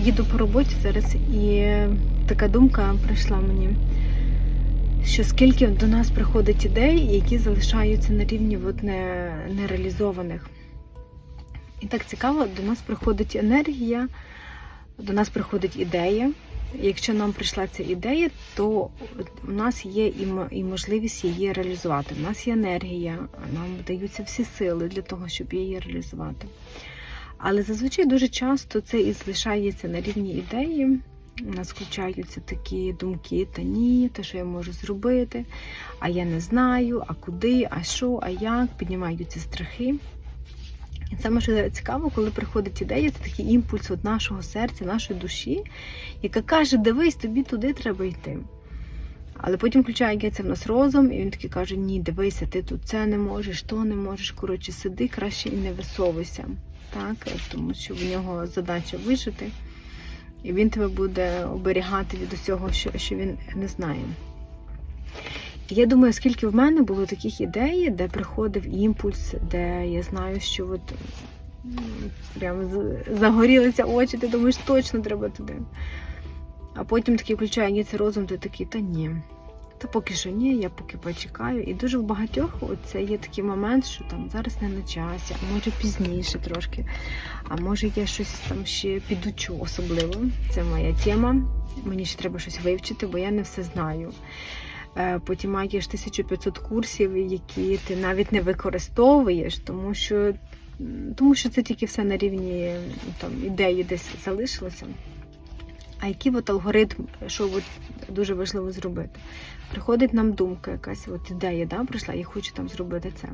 їду по роботі зараз, і така думка прийшла мені, що скільки до нас приходить ідей, які залишаються на рівні от не, нереалізованих. І так цікаво, до нас приходить енергія, до нас приходить ідея. Якщо нам прийшла ця ідея, то у нас є і можливість її реалізувати. У нас є енергія, нам даються всі сили для того, щоб її реалізувати. Але зазвичай дуже часто це і залишається на рівні ідеї. У нас включаються такі думки, та ні, та що я можу зробити, а я не знаю, а куди, а що, а як, піднімаються страхи. І саме що цікаво, коли приходить ідея, це такий імпульс від нашого серця, нашої душі, яка каже: дивись, тобі туди треба йти. Але потім включається в нас розум, і він такий каже: Ні, дивися, ти тут це не можеш, то не можеш. Коротше, сиди краще і не висовуйся. Так? Тому що в нього задача вижити, і він тебе буде оберігати від усього, що, що він не знає. Я думаю, скільки в мене було таких ідей, де приходив імпульс, де я знаю, що от прям загорілися очі, ти думаєш, точно треба туди. А потім такий включається розум, ти такий, та ні. Та поки що ні, я поки почекаю. І дуже в багатьох це є такий момент, що там зараз не на часі, а може пізніше трошки. А може я щось там ще підучу особливо. Це моя тема. Мені ще треба щось вивчити, бо я не все знаю. Е, Потім маєш 1500 курсів, які ти навіть не використовуєш, тому що, тому що це тільки все на рівні там, ідеї десь залишилося. А який от алгоритм, що от дуже важливо зробити? Приходить нам думка, якась от ідея, да, прийшла, я хочу там зробити це.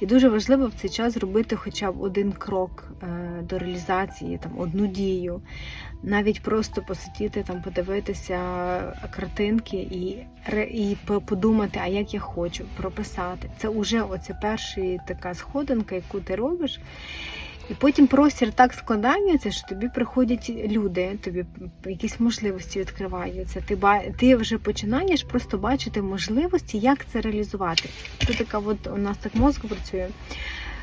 І дуже важливо в цей час зробити хоча б один крок е, до реалізації, там, одну дію. Навіть просто посидіти, там, подивитися картинки і, і подумати, а як я хочу, прописати. Це вже оце перша така сходинка, яку ти робиш. І потім простір так складається, що тобі приходять люди, тобі якісь можливості відкриваються. Ти ти вже починаєш просто бачити можливості, як це реалізувати. Це така, от у нас так мозок працює.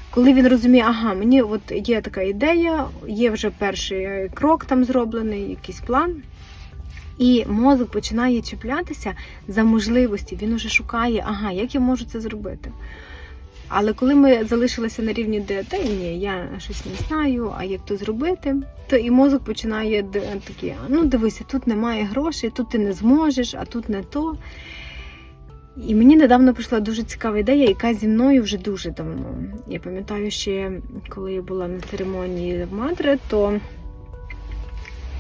Коли він розуміє, ага, мені от є така ідея, є вже перший крок там зроблений, якийсь план. І мозок починає чіплятися за можливості. Він уже шукає, ага, як я можу це зробити. Але коли ми залишилися на рівні, де ні, я щось не знаю, а як то зробити, то і мозок починає такі, ну дивися, тут немає грошей, тут ти не зможеш, а тут не то. І мені недавно прийшла дуже цікава ідея, яка зі мною вже дуже давно. Я пам'ятаю, ще коли я була на церемонії в Мадре, то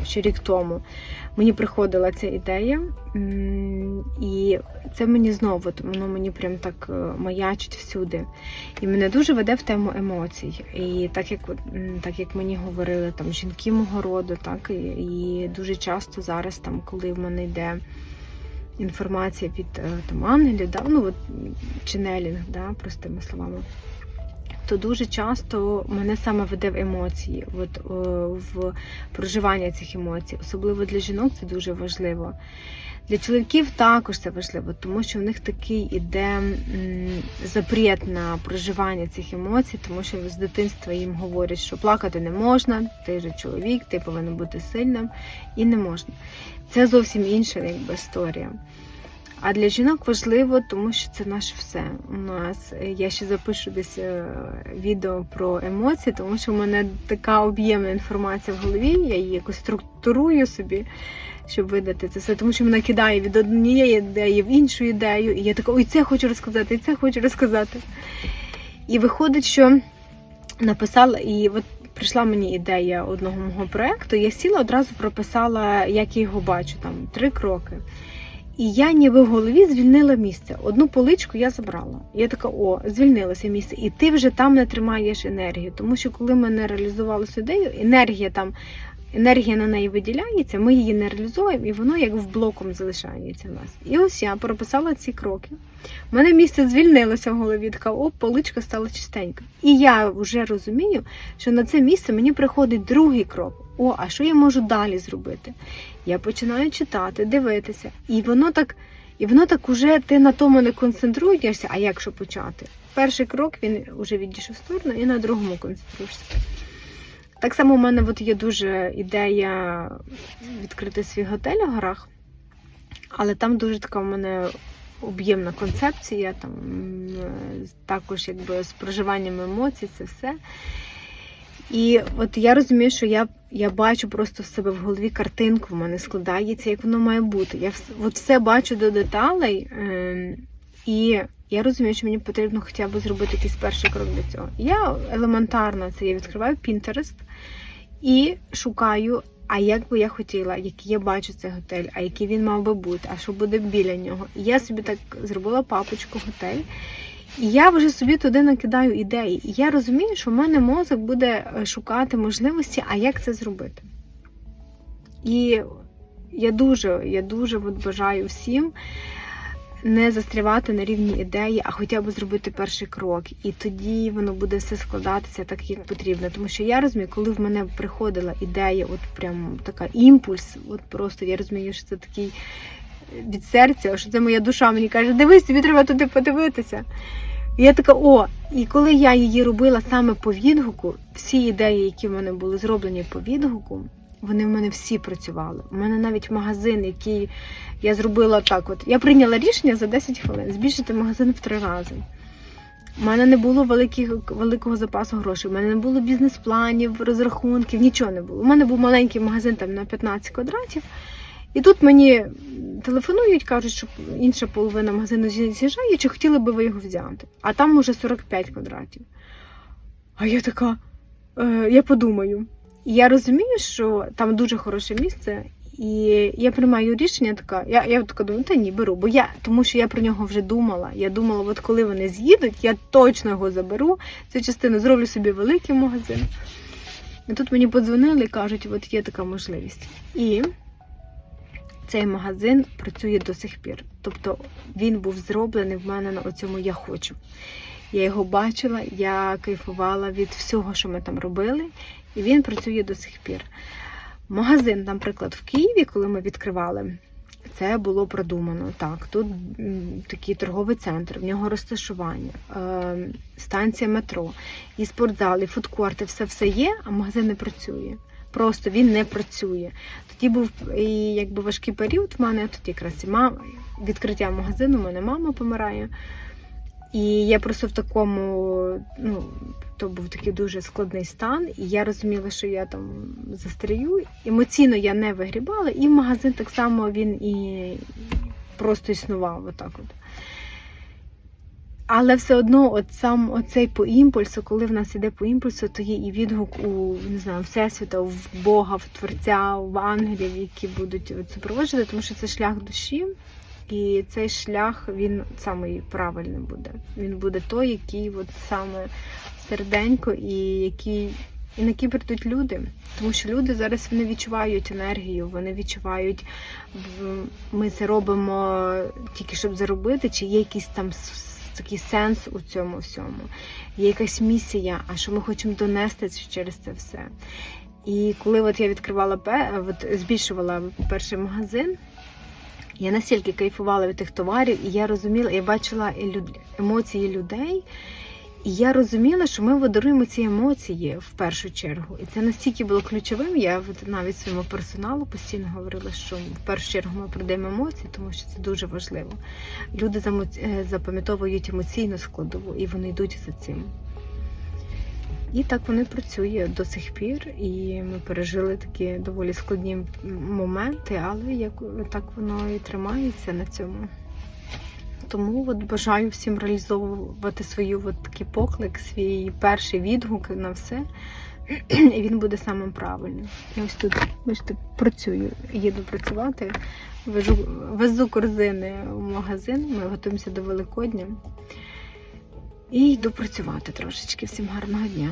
ще рік тому мені приходила ця ідея, і це мені знову, воно мені прям так е, маячить всюди. І мене дуже веде в тему емоцій. І так як, так як мені говорили там жінки мого роду, так і, і дуже часто зараз, там, коли в мене йде інформація від е, там ангелів, да, ну от ченелінг, да, простими словами. То дуже часто мене саме веде в емоції, от, о, в проживання цих емоцій. Особливо для жінок це дуже важливо. Для чоловіків також це важливо, тому що в них такий іде запрет на проживання цих емоцій, тому що з дитинства їм говорять, що плакати не можна, ти же чоловік, ти повинен бути сильним, і не можна. Це зовсім інша якби, історія. А для жінок важливо, тому що це наше все. У нас е, я ще запишу десь е, відео про емоції, тому що в мене така об'ємна інформація в голові, я її якось структурую собі, щоб видати це все. Тому що мене кидає від однієї ідеї в іншу ідею, і я така, ой, це хочу розказати, і це хочу розказати. І виходить, що написала, і от прийшла мені ідея одного мого проєкту, я сіла одразу прописала, як я його бачу, там три кроки. І я ніби в голові звільнила місце. Одну поличку я забрала. Я така, о, звільнилося місце. І ти вже там не тримаєш енергію. Тому що коли ми не реалізували ідею, енергія там, енергія на неї виділяється, ми її не реалізуємо, і воно як в блоком залишається в нас. І ось я прописала ці кроки. У мене місце звільнилося в голові, така о, поличка стала чистенька. І я вже розумію, що на це місце мені приходить другий крок. О, а що я можу далі зробити? Я починаю читати, дивитися, і воно так, і воно так уже ти на тому не концентруєшся, а як що почати? Перший крок він вже відійшов в сторону і на другому концентруєшся. Так само у мене от є дуже ідея відкрити свій готель у горах, але там дуже така в мене об'ємна концепція, там також якби з проживанням емоцій, це все. І от я розумію, що я, я бачу просто в себе в голові картинку, в мене складається, як воно має бути. Я от все бачу до деталей, ем, і я розумію, що мені потрібно хоча б зробити якийсь перший крок до цього. Я елементарно це я відкриваю Pinterest і шукаю, а як би я хотіла, який я бачу цей готель, а який він мав би бути, а що буде біля нього. І я собі так зробила папочку готель. І я вже собі туди накидаю ідеї. І я розумію, що в мене мозок буде е, шукати можливості, а як це зробити. І я дуже, я дуже от бажаю всім не застрявати на рівні ідеї, а хоча б зробити перший крок. І тоді воно буде все складатися так, як потрібно. Тому що я розумію, коли в мене приходила ідея, от прям така імпульс, от просто я розумію, що це такий від серця, що це моя душа мені каже, дивись, тобі треба туди подивитися. І я така, о, і коли я її робила саме по відгуку, всі ідеї, які в мене були зроблені по відгуку, вони в мене всі працювали. У мене навіть магазин, який я зробила так: от я прийняла рішення за 10 хвилин збільшити магазин в три рази. У мене не було великих, великого запасу грошей, у мене не було бізнес-планів, розрахунків, нічого не було. У мене був маленький магазин там на 15 квадратів. І тут мені телефонують, кажуть, що інша половина магазину з'їжджає, чи хотіли би ви його взяти. А там уже 45 квадратів. А я така, е, я подумаю. І я розумію, що там дуже хороше місце, і я приймаю рішення така. Я, я така думаю, та ні, беру. Бо я, тому що я про нього вже думала. Я думала, от коли вони з'їдуть, я точно його заберу. Цю частину зроблю собі великий магазин. І тут мені подзвонили і кажуть, от є така можливість. І цей магазин працює до сих пір. Тобто він був зроблений в мене на цьому я хочу. Я його бачила, я кайфувала від всього, що ми там робили, і він працює до сих пір. Магазин, наприклад, в Києві, коли ми відкривали, це було продумано. Так, тут такий торговий центр, в нього розташування, е, станція метро, і спортзал, і фудкорти, все все є, а магазин не працює. Просто він не працює. Тоді був і якби важкий період в мене, тоді якраз і мама, відкриття магазину, у мене мама помирає. І я просто в такому, ну, то був такий дуже складний стан, і я розуміла, що я там застрію. Емоційно я не вигрібала, і магазин так само він і просто існував отак от. Але все одно, от сам оцей по імпульсу, коли в нас іде по імпульсу, то є і відгук у не знаю, Всесвіта, в Бога, в Творця, в ангелів, які будуть супроводжувати, тому що це шлях душі. І цей шлях він самий правильний буде. Він буде той, який от саме серденько, і який і на який прийдуть люди. Тому що люди зараз вони відчувають енергію, вони відчувають, ми це робимо тільки щоб заробити, чи є якийсь там такий сенс у цьому всьому, є якась місія, а що ми хочемо донести через це все. І коли от я відкривала от збільшувала перший магазин. Я настільки кайфувала від тих товарів, і я розуміла, я бачила емоції людей, і я розуміла, що ми даруємо ці емоції в першу чергу. І це настільки було ключовим. Я навіть своєму персоналу постійно говорила, що в першу чергу ми продаємо емоції, тому що це дуже важливо. Люди е, запам'ятовують емоційну складову, і вони йдуть за цим. І так воно працює до сих пір, і ми пережили такі доволі складні моменти, але так воно і тримається на цьому. Тому от бажаю всім реалізовувати свою от такий поклик, свій перший відгук на все. І він буде самим правильним. Я ось тут, бачите, працюю, їду працювати, везу, везу корзини в магазин, ми готуємося до Великодня. І йду працювати трошечки. Всім гарного дня.